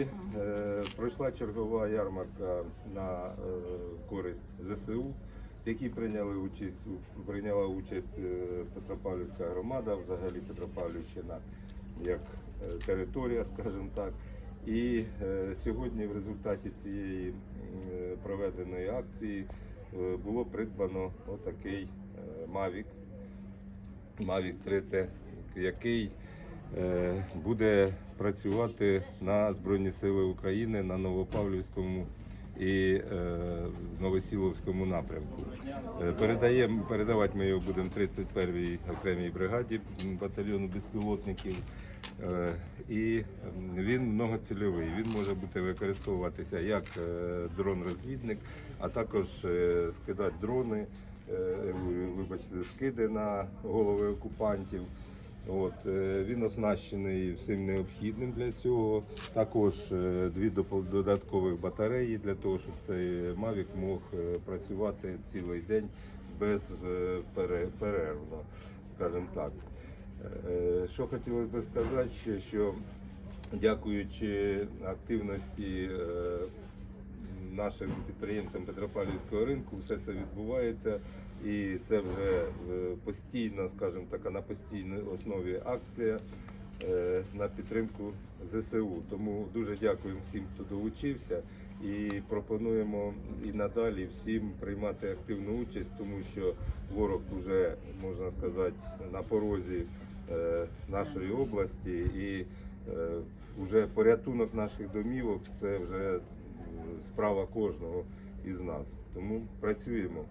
Е, Пройшла чергова ярмарка на е, користь ЗСУ, в якій прийняли участь прийняла участь е, Петропавлівська громада, взагалі Петропавлівщина як територія, скажімо так. І сьогодні в результаті цієї проведеної акції було придбано отакий Mavic, Mavic 3T, який буде працювати на Збройні Сили України на Новопавлівському і е, Новосіловському напрямку. Е, Передаємо, передавати ми його будемо 31-й окремій бригаді батальйону безпілотників. Е, І він многоцільовий. Він може бути використовуватися як е, дрон-розвідник, а також е, скидати дрони, е, вибачте, скиди на голови окупантів. От, е, він оснащений всім необхідним для цього. Також е, дві додаткових батареї для того, щоб цей Mavic мог е, працювати цілий день без е, скажімо так. Що хотілося би сказати, що дякуючи активності нашим підприємцям Петропавлівського ринку, все це відбувається. І це вже е, постійна, скажімо так, на постійній основі акція е, на підтримку ЗСУ. Тому дуже дякуємо всім, хто долучився, і пропонуємо і надалі всім приймати активну участь, тому що ворог вже можна сказати на порозі е, нашої області, і вже порятунок наших домівок це вже справа кожного із нас. Тому працюємо.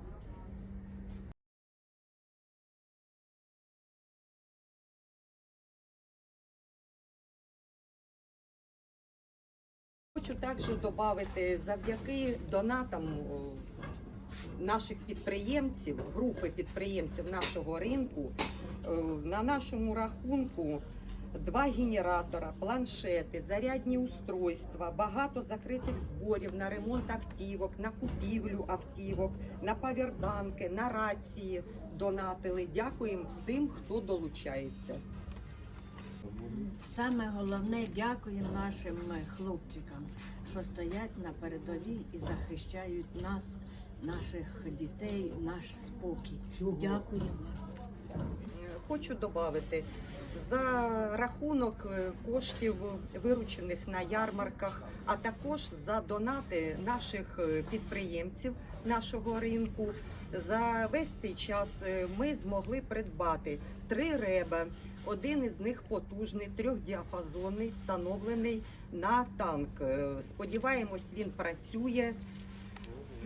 Хочу також додати завдяки донатам наших підприємців, групи підприємців нашого ринку, е, на нашому рахунку два генератора, планшети, зарядні устройства, багато закритих зборів на ремонт автівок, на купівлю автівок, на павербанки, на рації донатили. Дякуємо всім, хто долучається. Саме головне дякуємо нашим е, хлопчикам, що стоять на передовій і захищають нас, наших дітей, наш спокій. Дякуємо. Хочу додати, за рахунок е, коштів, виручених на ярмарках, а також за донати наших е, підприємців нашого ринку. За весь цей час е, ми змогли придбати три реба. Один із них потужний, трьохдіапазонний, встановлений на танк. Е, Сподіваємось, він працює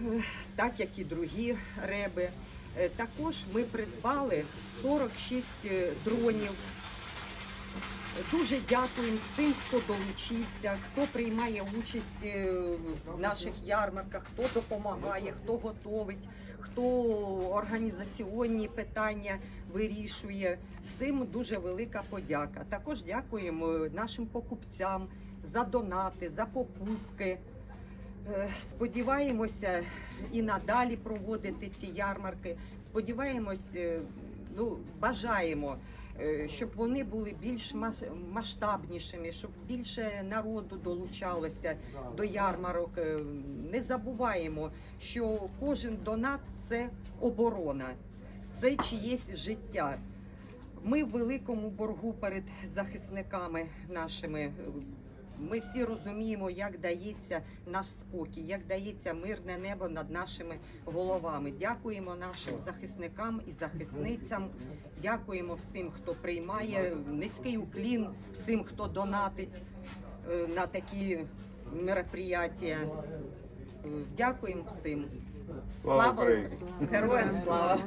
е, так, як і другі реби. Також ми придбали 46 е, дронів. Дуже дякуємо всім, хто долучився, хто приймає участь е, в наших ярмарках, хто допомагає, хто готовить, хто організаційні питання вирішує. Всім дуже велика подяка. Також дякуємо нашим покупцям за донати, за покупки. Е, Сподіваємося і надалі проводити ці ярмарки. Сподіваємось, е, ну бажаємо, щоб вони були більш масштабнішими, щоб більше народу долучалося до ярмарок. Е, Не забуваємо, що кожен донат це оборона, це чиєсь життя. Ми в великому боргу перед захисниками нашими. Ми всі розуміємо, як дається наш спокій, як дається мирне небо над нашими головами. Дякуємо нашим захисникам і захисницям. Дякуємо всім, хто приймає низький уклін, всім, хто донатить е, на такі мероприятия. Е, Дякуємо всім. Слава Героям слава!